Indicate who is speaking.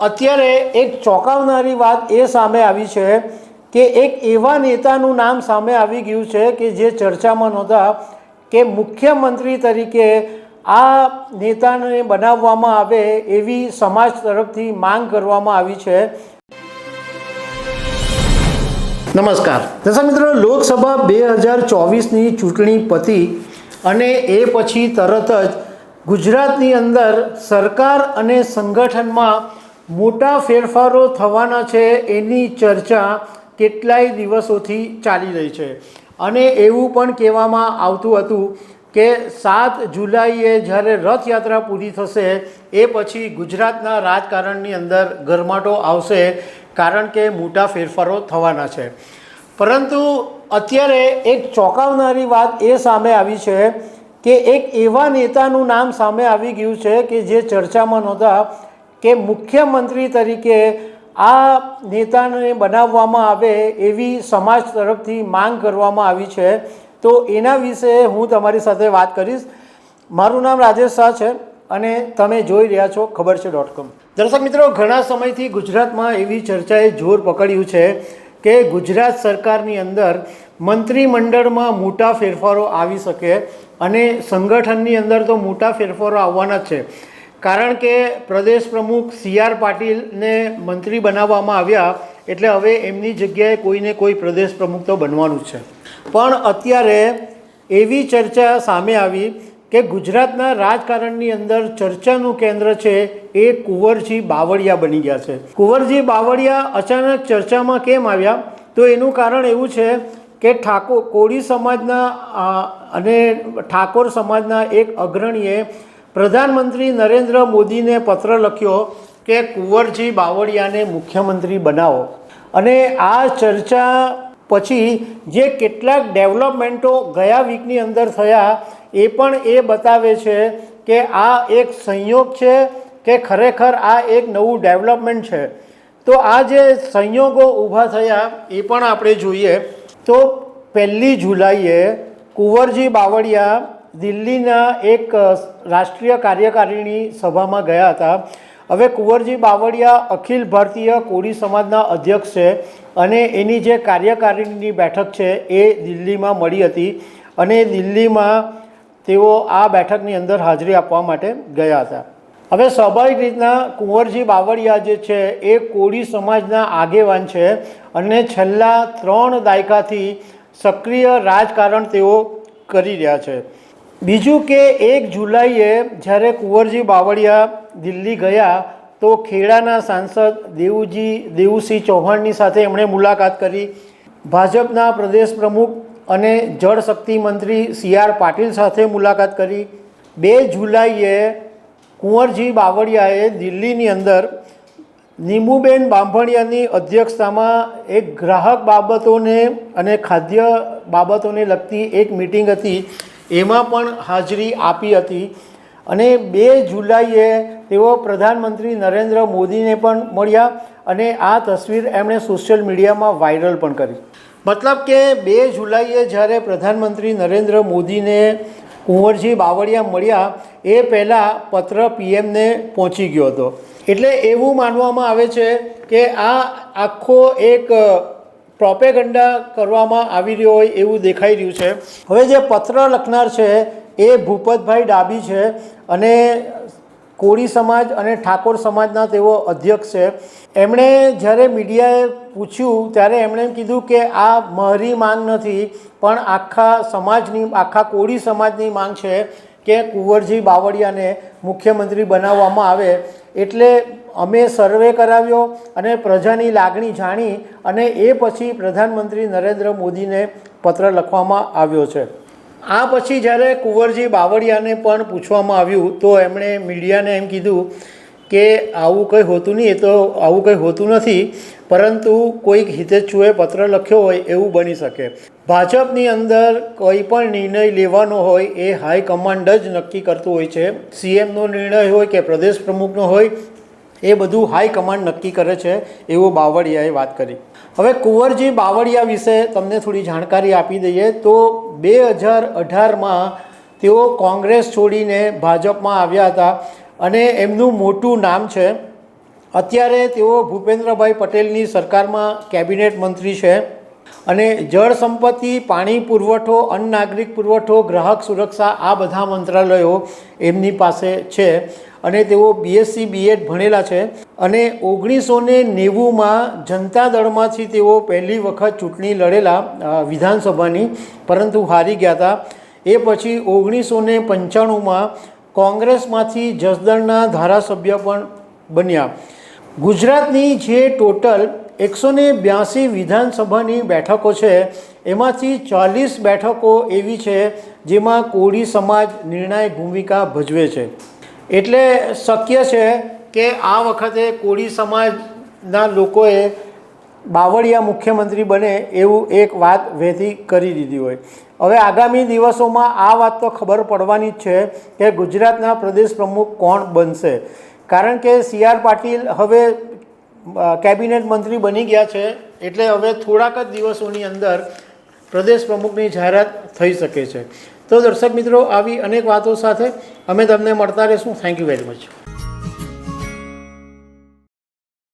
Speaker 1: અત્યારે એક ચોંકાવનારી વાત એ સામે આવી છે કે એક એવા નેતાનું નામ સામે આવી ગયું છે કે જે ચર્ચામાં નહોતા કે મુખ્યમંત્રી તરીકે આ નેતાને બનાવવામાં આવે એવી સમાજ તરફથી માંગ કરવામાં આવી છે. નમસ્કાર. દર્શક મિત્રો લોકસભા બે હજાર ચોવીસની ચૂંટણી પતી અને એ પછી તરત જ ગુજરાતની અંદર સરકાર અને સંગઠનમાં મોટા ફેરફારો થવાના છે એની ચર્ચા કેટલાય દિવસોથી ચાલી રહી છે. અને એવું પણ કહેવામાં આવતું હતું કે સાત જુલાઈએ જ્યારે રથયાત્રા પૂરી થશે, એ પછી ગુજરાતના રાજકારણની અંદર ગરમાટો આવશે કારણ કે મોટા ફેરફારો થવાના છે. પરંતુ અત્યારે એક ચોંકાવનારી વાત એ સામે આવી છે કે એક એવા નેતાનું નામ સામે આવી ગયું છે કે જે ચર્ચામાં નહોતા કે મુખ્યમંત્રી તરીકે આ નેતાને બનાવવામાં આવે એવી સમાજ તરફથી માંગ કરવામાં આવી છે. તો એના વિશે હું તમારી સાથે વાત કરીશ. મારું નામ રાજેશ શાહ છે અને તમે જોઈ રહ્યા છો ખબર છે ડોટ કોમ. દર્શક મિત્રો, ઘણા સમયથી ગુજરાતમાં એવી ચર્ચાએ જોર પકડ્યું છે કે ગુજરાત સરકારની અંદર મંત્રીમંડળમાં મોટા ફેરફારો આવી શકે અને સંગઠનની અંદર તો મોટા ફેરફારો આવવાના જ છે. કારણ કે પ્રદેશ પ્રમુખ સી આર પાટીલને મંત્રી બનાવવામાં આવ્યા એટલે હવે એમની જગ્યાએ કોઈને કોઈ પ્રદેશ પ્રમુખ તો બનવાનું છે. પણ અત્યારે એવી ચર્ચા સામે આવી કે ગુજરાતના રાજકારણની અંદર ચર્ચાનું કેન્દ્ર છે એ કુંવરજી બાવળિયા બની ગયા છે. કુંવરજી બાવળિયા અચાનક ચર્ચામાં કેમ આવ્યા? તો એનું કારણ એવું છે કે ઠાકોર કોળી સમાજના અને ઠાકોર સમાજના એક અગ્રણીએ પ્રધાનમંત્રી નરેન્દ્ર મોદીને પત્ર લખ્યો કે કુંવરજી બાવળિયાને મુખ્યમંત્રી બનાવો. અને આ ચર્ચા પછી જે કેટલાક ડેવલપમેન્ટો ગયા વીકની અંદર થયા, એ પણ એ બતાવે છે કે આ એક સંયોગ છે કે ખરેખર આ એક નવું ડેવલપમેન્ટ છે. તો આ જે સંયોગો ઊભા થયા, એ પણ આપણે જોઈએ. તો પહેલી જુલાઈએ કુંવરજી બાવળિયા દિલ્હીના એક રાષ્ટ્રીય કાર્યકારિણી સભામાં ગયા હતા. હવે કુંવરજી બાવળિયા અખિલ ભારતીય કોળી સમાજના અધ્યક્ષ છે અને એની જે કાર્યકારિણીની બેઠક છે એ દિલ્હીમાં મળી હતી અને દિલ્હીમાં તેઓ આ બેઠકની અંદર હાજરી આપવા માટે ગયા હતા. હવે સ્વાભાવિક રીતના કુંવરજી બાવળિયા જે છે એ કોળી સમાજના આગેવાન છે અને છેલ્લા ત્રણ દાયકાથી સક્રિય રાજકારણ તેઓ કરી રહ્યા છે. બીજું કે એક જુલાઈએ જ્યારે કુંવરજી બાવળિયા દિલ્હી ગયા, તો ખેડાના સાંસદ દેવુજી, દેવુસિંહ ચૌહાણની સાથે એમણે મુલાકાત કરી. ભાજપના પ્રદેશ પ્રમુખ અને જળશક્તિ મંત્રી સી આર પાટીલ સાથે મુલાકાત કરી. બે જુલાઈએ કુંવરજી બાવળિયાએ દિલ્હીની અંદર નીમુબેન બાંભણિયાની અધ્યક્ષતામાં એક ગ્રાહક બાબતોને અને ખાદ્ય બાબતોને લગતી એક મિટિંગ હતી એમાં પણ હાજરી આપી હતી. અને બે જુલાઈએ તેઓ પ્રધાનમંત્રી નરેન્દ્ર મોદીને પણ મળ્યા અને આ તસવીર એમણે સોશિયલ મીડિયામાં વાયરલ પણ કરી. મતલબ કે બે જુલાઈએ જ્યારે પ્રધાનમંત્રી નરેન્દ્ર મોદીને કુંવરજી બાવળિયા મળ્યા, એ પહેલાં પત્ર પીએમને પહોંચી ગયો હતો. એટલે એવું માનવામાં આવે છે કે આ આખો એક પ્રોપેગંડા કરવામાં આવી રહ્યો હોય એવું દેખાઈ રહ્યું છે. હવે જે પત્ર લખનાર છે એ ભૂપતભાઈ ડાબી છે અને કોળી સમાજ અને ઠાકોર સમાજના તેઓ અધ્યક્ષ છે. એમણે જ્યારે મીડિયાએ પૂછ્યું ત્યારે એમણે કીધું કે આ મારી માંગ નથી પણ આખા સમાજની, આખા કોળી સમાજની માંગ છે. કે કુંવરજી બાવળિયાને મુખ્યમંત્રી બનાવવામાં આવે એટલે અમે સર્વે કરાવ્યો અને પ્રજાની લાગણી જાણી અને એ પછી પ્રધાનમંત્રી નરેન્દ્ર મોદીને પત્ર લખવામાં આવ્યો છે. આ પછી જ્યારે કુંવરજી બાવળિયાને પણ પૂછવામાં આવ્યું તો એમણે મીડિયાને એમ કીધું કે આવું કંઈ હોતું નહીં, એ તો આવું કંઈ હોતું નથી, પરંતુ કોઈક હિતેચ્છુએ પત્ર લખ્યો હોય એવું બની શકે. ભાજપની અંદર કોઈ પણ નિર્ણય લેવાનો હોય એ હાઈકમાન્ડ જ નક્કી કરતું હોય છે. સીએમનો નિર્ણય હોય કે પ્રદેશ પ્રમુખનો હોય, એ બધું હાઈકમાન્ડ નક્કી કરે છે એવું બાવળિયાએ વાત કરી. હવે કુંવરજી બાવળિયા વિશે તમને થોડી જાણકારી આપી દઈએ તો બે હજાર અઢારમાં તેઓ કોંગ્રેસ છોડીને ભાજપમાં આવ્યા હતા. અને એમનું મોટું નામ છે. અત્યારે તેઓ ભૂપેન્દ્રભાઈ પટેલની સરકારમાં કેબિનેટ મંત્રી છે. અને જળ સંપત્તિ, પાણી પુરવઠો, અન્ન નાગરિક પુરવઠો, ગ્રાહક સુરક્ષા આ બધા મંત્રાલયો એમની પાસે છે. અને તેઓ બીએસસી બીએડ ભણેલા છે. અને ઓગણીસો ને નેવુંમાં જનતા દળમાંથી તેઓ પહેલી વખત ચૂંટણી લડેલા વિધાનસભાની, પરંતુ હારી ગયા હતા એ પછી ઓગણીસો ને પંચાણુંમાં કોંગ્રેસમાંથી જસદણના ધારાસભ્ય પણ બન્યા. ગુજરાતની જે ટોટલ એકસો ને બ્યાસી વિધાનસભાની બેઠકો છે, એમાંથી ચાલીસ બેઠકો એવી છે જેમાં કોળી સમાજ નિર્ણાયક ભૂમિકા ભજવે છે. એટલે શક્ય છે કે આ વખતે કોળી સમાજના લોકોએ બાવળિયા મુખ્યમંત્રી બને એવું એક વાત વહેતી કરી દીધી હોય. હવે આગામી દિવસોમાં આ વાત તો ખબર પડવાની જ છે કે ગુજરાતના પ્રદેશ પ્રમુખ કોણ બનશે. કારણ કે સી આર પાટીલ હવે કેબિનેટ મંત્રી બની ગયા છે, એટલે હવે થોડાક જ દિવસોની અંદર પ્રદેશ પ્રમુખની જાહેરાત થઈ શકે છે. તો દર્શક મિત્રો, આવી અનેક વાતો સાથે અમે તમને મળતા રહીશું. Thank you very much